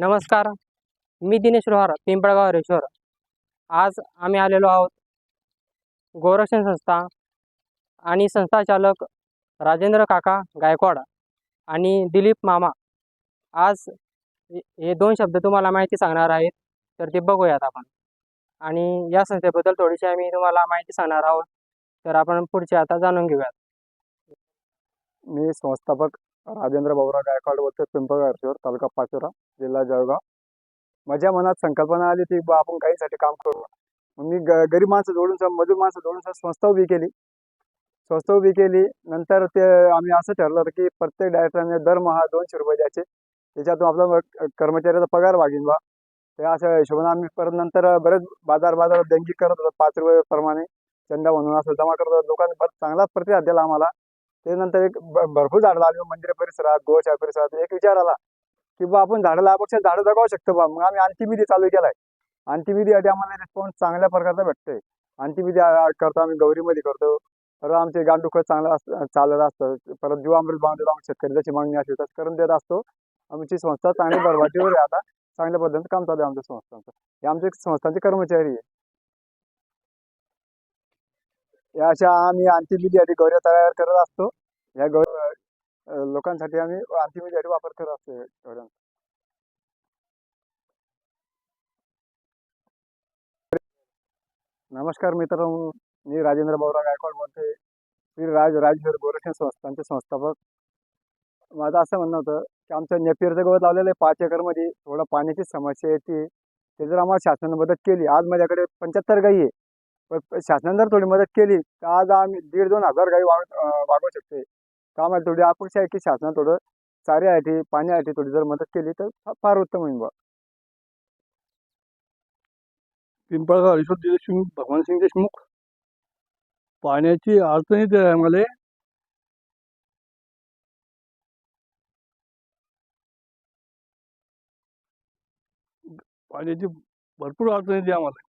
नमस्कार. मी दिनेश रोहार पिंपळगाव हरेश्वर आज आम्ही आलेलो आहोत गोरक्षण संस्था आणि संस्थाचालक राजेंद्र काका गायकवाड आणि दिलीप मामा. आज हे दोन शब्द तुम्हाला माहिती सांगणार आहेत तर ते बघूयात आपण. आणि या संस्थेबद्दल थोडीशी आम्ही तुम्हाला माहिती सांगणार आहोत तर आपण पुढचे आता जाणून घेऊयात. मी संस्थापक राजेंद्र भाऊराव गायकवाड होते पिंपळगावश्वर तालुका पाचोरा जिल्हा जळगाव. माझ्या मनात संकल्पना आली ती बा आपण काहीसाठी काम करू. मग मी ग गरीब माणसं जोडून स- मजूर माणसं जोडून संस्था उभी केली. संस्था उभी केली. नंतर ते आम्ही असं ठरलं की प्रत्येक डायरेक्टरने दरमहा दोनशे रुपये द्यायचे. त्याच्यातून आपला कर्मचाऱ्याचा पगार वागीन बा त्या अशा हिशोबाने आम्ही परत नंतर बरेच बाजार बाजार देणगी करत होतो. पाच रुपये प्रमाणे चंदा म्हणून असं जमा करत होतो. लोकांनी बरं चांगला प्रतिसाद दिला आम्हाला. त्यानंतर एक भरपूर झाडं लावली मंदिर परिसरात गोशाळा परिसरात एक विचार आला की बा आपण झाडं लावापेक्षा झाडं जगावू शकतो बा. मग आम्ही अंतिमविधी चालू केलाय. अंतिमविधीसाठी आम्हाला रिस्पॉन्स चांगल्या प्रकारचा भेटतोय. अंतिमविधी करतो आम्ही गौरीमध्ये करतो. परत आमचे गांडुखत चांगलं असतं चालत असतं. परत जीवामृत बांधून आम्ही शेतकरी जशी मागणी असते तसं करून देत असतो. आमची संस्था चांगली भरभाटीवर आहे आता. चांगल्या पद्धतीने काम चालू आहे आमच्या संस्थांचं. हे आमचे संस्थांचे कर्मचारी आहे. या अशा आम्ही अंतिविधीसाठी गौऱ्या तयार करत असतो. या गौरव लोकांसाठी आम्ही अंतिमिधीसाठी वापर करत असतो गौऱ्यांचा नमस्कार मित्रांनो मी राजेंद्र भाऊराव गायकवाड बोलते श्री राज राजेश्वर गोरक्षण संस्थांचे संस्थापक. माझं असं म्हणणं होतं की आमचं नेपियरचं गवत लावलेलं आहे पाच एकरमध्ये. थोडं पाण्याची समस्या येते ते. जर आम्हाला शासनाने मदत केली आज माझ्याकडे पंच्याहत्तर गाई आहे. शासनाने जर थोडी मदत केली तर आज आम्ही दीड दोन हजार गाई वाग वागवू शकते. तर आम्हाला थोडी अपेक्षा आहे की शासनाने थोडं चाऱ्यासाठी पाण्यासाठी थोडी जर मदत केली तर फार उत्तम होईल बा. पिंपळगाव हरीश्वर देशमुख भगवानसिंग देशमुख पाण्याची अडचण येते आम्हाला पाण्याची भरपूर अडचण येते आम्हाला